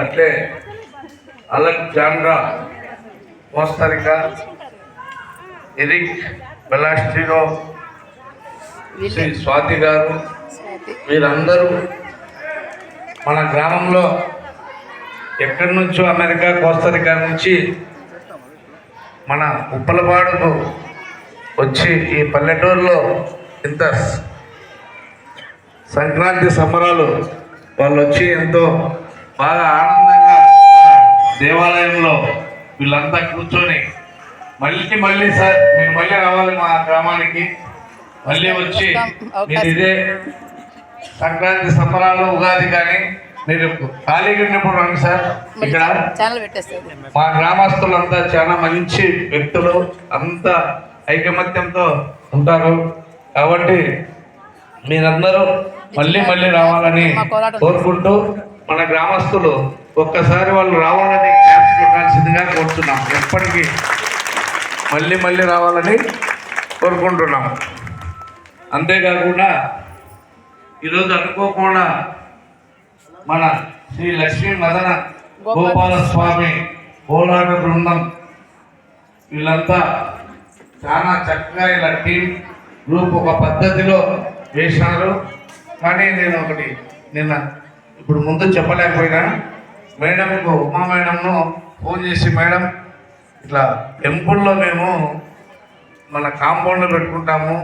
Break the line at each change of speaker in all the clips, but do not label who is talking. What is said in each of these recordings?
అట్లే Alexandra Costa Rica Eric Belastino Shri Swathi గారు వీరందరూ మన గ్రామంలో ఎక్కడి నుంచో అమెరికా కోస్తరికా నుంచి మన ఉప్పలపాడుకు వచ్చి ఈ పల్లెటూరులో ఇంత సంక్రాంతి సంబరాలు వాళ్ళు వచ్చి ఎంతో బాగా ఆనందంగా దేవాలయంలో వీళ్ళంతా కూర్చొని మళ్ళీ మళ్ళీ సార్ మీరు మళ్ళీ రావాలి మా గ్రామానికి. మళ్ళీ వచ్చి మీరు ఇదే సంక్రాంతి సంబరాలు ఉగాది కానీ మీరు ఖాళీగా ఉన్నప్పుడు రండి సార్. ఇక్కడ మా గ్రామస్తులంతా చాలా మంచి వ్యక్తులు అంతా ఐకమత్యంతో ఉంటారు. కాబట్టి మీరందరూ మళ్ళీ మళ్ళీ రావాలని కోరుకుంటూ మన గ్రామస్తులు ఒక్కసారి వాళ్ళు రావాలని క్యాప్స్ కోరుతున్నాం. ఎప్పటికీ మళ్ళీ మళ్ళీ రావాలని కోరుకుంటున్నాం. అంతేకాకుండా ఈరోజు అనుకోకుండా మన శ్రీ లక్ష్మీ మదన గోపాల స్వామి కోలాట బృందం. వీళ్ళంతా చాలా చక్కగా ఇలా టీం గ్రూప్ ఒక పద్ధతిలో వేసినారు కానీ నేను ఒకటి నిన్న ఇప్పుడు ముందు చెప్పలేకపోయినా మేడంకు ఉమా మేడంను ఫోన్ చేసి మేడం ఇట్లా టెంపుల్లో మేము మన కాంపౌండ్లో పెట్టుకుంటాము.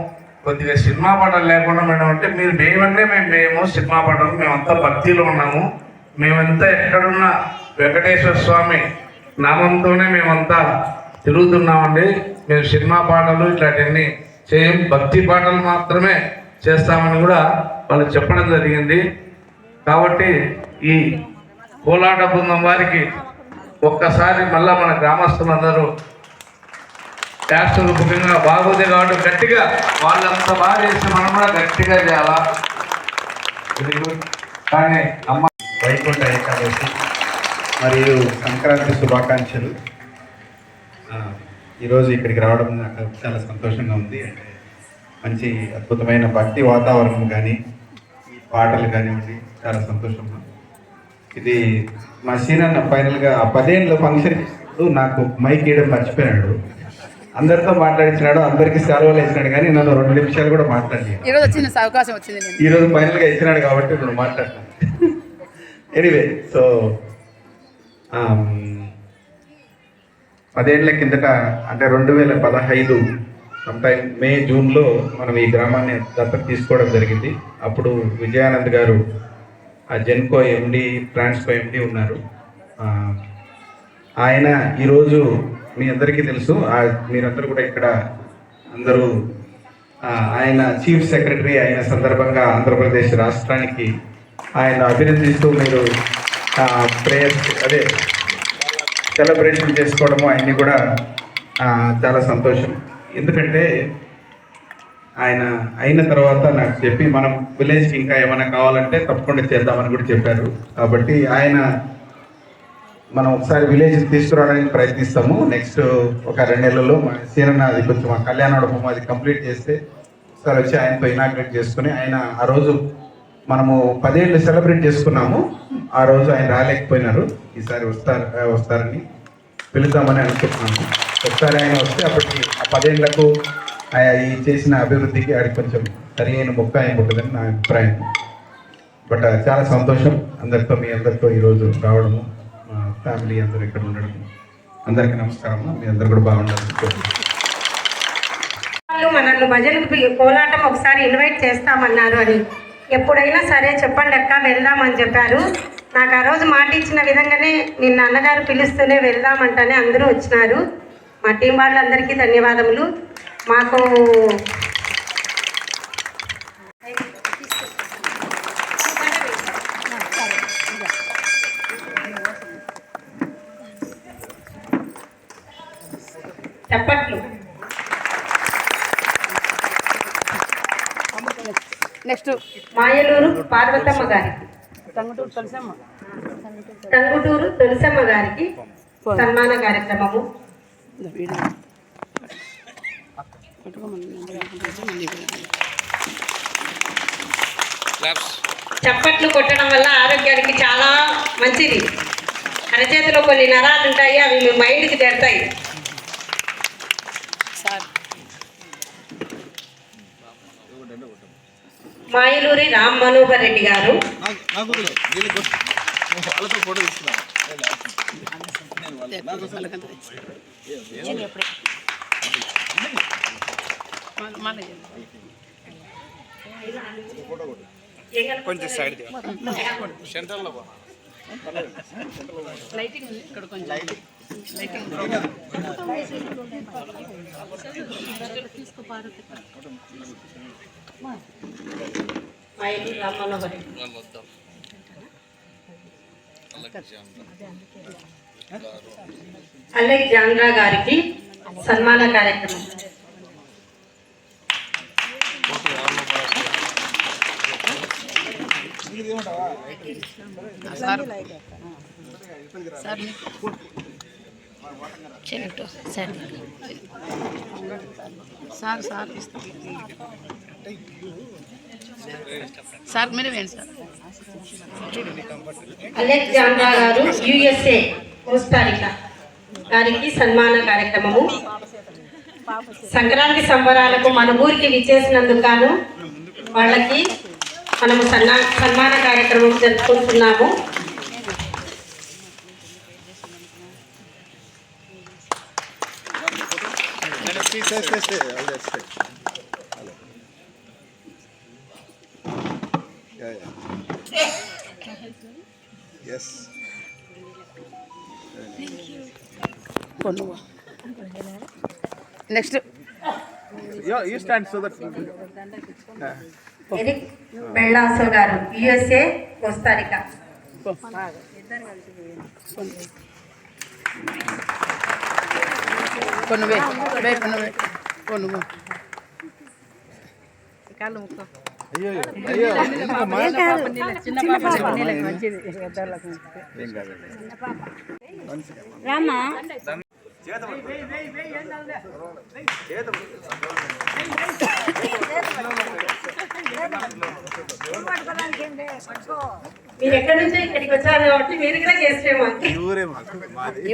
కొద్దిగా సినిమా పాటలు లేకుండా మేడం అంటే మీరు మేమంటే మేము మేము సినిమా పాటలు మేమంతా భక్తిలో ఉన్నాము. మేమంతా ఎక్కడున్నా వెంకటేశ్వర స్వామి నామంతోనే మేమంతా తిరుగుతున్నామండి. మేము సినిమా పాటలు ఇట్లాంటివన్నీ చేయం భక్తి పాటలు మాత్రమే చేస్తామని కూడా వాళ్ళు చెప్పడం జరిగింది. కాబట్టి ఈ కోలాట బృందం వారికి ఒక్కసారి మళ్ళా మన గ్రామస్తులందరూ శాస్త్రులు ముఖ్యంగా బాగుంది కాబట్టి గట్టిగా వాళ్ళంత బాగా చేసి మనం కూడా గట్టిగా చేయాలా? కానీ అమ్మ
వైకుంఠ ఏకాదశి మరియు సంక్రాంతి శుభాకాంక్షలు. ఈరోజు ఇక్కడికి రావడం నాకు చాలా సంతోషంగా ఉంది. అంటే మంచి అద్భుతమైన భక్తి వాతావరణం కానీ ఈ పాటలు కానివ్వండి చాలా సంతోషంగా. ఇది మా సీనన్న ఫైనల్గా ఆ పదేళ్ళ ఫంక్షన్ నాకు మైక్ వేయడం మర్చిపోయినాడు. అందరితో మాట్లాడించినాడు అందరికీ సెలవులు వేసినాడు కానీ నన్ను రెండు నిమిషాలు కూడా మాట్లాడలేదు.
ఈరోజు వచ్చిన అవకాశం వచ్చింది నేను.
ఈ రోజు ఫైనల్గా ఇచ్చినాడు కాబట్టి ఇప్పుడు మాట్లాడతాను. ఎనీవే సో పదేళ్ళ కిందట అంటే రెండు వేల పదహైదు సమ్టైమ్ మే జూన్లో మనం ఈ గ్రామాన్ని దత్తత తీసుకోవడం జరిగింది. అప్పుడు విజయానంద్ గారు ఆ జెన్కో ఎండి ట్రాన్స్కో ఎండి ఉన్నారు. ఆయన ఈరోజు మీ అందరికీ తెలుసు. మీరందరూ కూడా ఇక్కడ అందరూ ఆయన చీఫ్ సెక్రటరీ అయిన సందర్భంగా ఆంధ్రప్రదేశ్ రాష్ట్రానికి ఆయన అభినందిస్తూ మీరు ప్రేయర్స్ అదే సెలబ్రేషన్ చేసుకోవడము ఆయన్ని కూడా చాలా సంతోషం. ఎందుకంటే ఆయన అయిన తర్వాత నాకు చెప్పి మనం విలేజ్కి ఇంకా ఏమైనా కావాలంటే తప్పకుండా చేద్దామని కూడా చెప్పారు. కాబట్టి ఆయన మనం ఒకసారి విలేజ్ తీసుకురావడానికి ప్రయత్నిస్తాము. నెక్స్ట్ ఒక రెండు నెలల్లో మన సీనన్న అది కొంచెం ఆ కళ్యాణోడపం అది కంప్లీట్ చేస్తే ఒకసారి వచ్చి ఆయనతో ఇనాగ్రేట్ చేసుకుని ఆయన ఆ రోజు మనము పదేళ్ళు సెలబ్రేట్ చేసుకున్నాము. ఆ రోజు ఆయన రాలేకపోయినారు. ఈసారి వస్తారు వస్తారని పిలుద్దామని అనుకుంటున్నాము. ఒకసారి ఆయన వస్తే అప్పటికి ఆ పదేళ్ళకు ఆయన ఈ చేసిన అభివృద్ధికి ఆడికి కొంచెం సరి అయిన మొక్క ఆయన ఉంటుందని నా అభిప్రాయం. బట్ చాలా సంతోషం అందరితో మీ అందరితో ఈరోజు రావడము. ఫ్యామిలీ అందరూ ఇక్కడ ఉండడం. అందరికీ నమస్కారం మీ అందరు కూడా బాగుండాలని
వాళ్ళు మనల్ని భజనకు కోలాటం ఒకసారి ఇన్వైట్ చేస్తామన్నారు అని. ఎప్పుడైనా సరే చెప్పండి అక్క వెళ్దామని చెప్పారు. నాకు ఆ రోజు మాట ఇచ్చిన విధంగానే నిన్న అన్నగారు పిలుస్తూనే వెళ్దామంటేనే అందరూ వచ్చినారు. మా టీం వాళ్ళందరికీ ధన్యవాదములు. మాకు చెప్పట్లు
నెక్స్ట్
మాయలూరు పార్వతమ్మ గారికి.
టంగుటూరు తులసమ్మ.
టంగుటూరు తులసమ్మ గారికి సన్మాన కార్యక్రమము. చప్పట్లు కొట్టడం వల్ల ఆరోగ్యానికి చాలా మంచిది. అరచేతిలో కొన్ని నరాలు ఉంటాయి అవి మీ మైండ్కి తెడతాయి మాయలూరి రామ్ మనోహర్ రెడ్డి గారు.
కొంచెం సైడ్
లైటింగ్ ఉంది. ఇక్కడ కొంచెం లైటింగ్
మాయలూరి రామ్ మనోహర్ రెడ్డి అలెగ్జాండ్రా గారికి సన్మాన కార్యక్రమం
sir sir. Sir sir sir మీరే వేయండి సార్.
అలెగ్జాండ్రా గారు యుఎస్ఏ కోస్టారికా గారికి సన్మాన కార్యక్రమము. సంక్రాంతి సంబరాలకు మన ఊరికి విచ్చేసినందుకు గాను వాళ్ళకి మనము సన్నా సన్మాన కార్యక్రమం జరుపుకుంటున్నాము.
Yes
next
you stand so that
Eric Bellaso గారు యుఎస్ఏ కోస్తారికా
కొన్ని
కాదు
మీరు ఎక్కడి నుంచో ఇక్కడికి వచ్చారు కాబట్టి మీరు కూడా చేసేమో
ఈ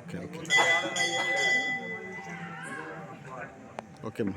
ఓకే ఓకే. అమ్మా.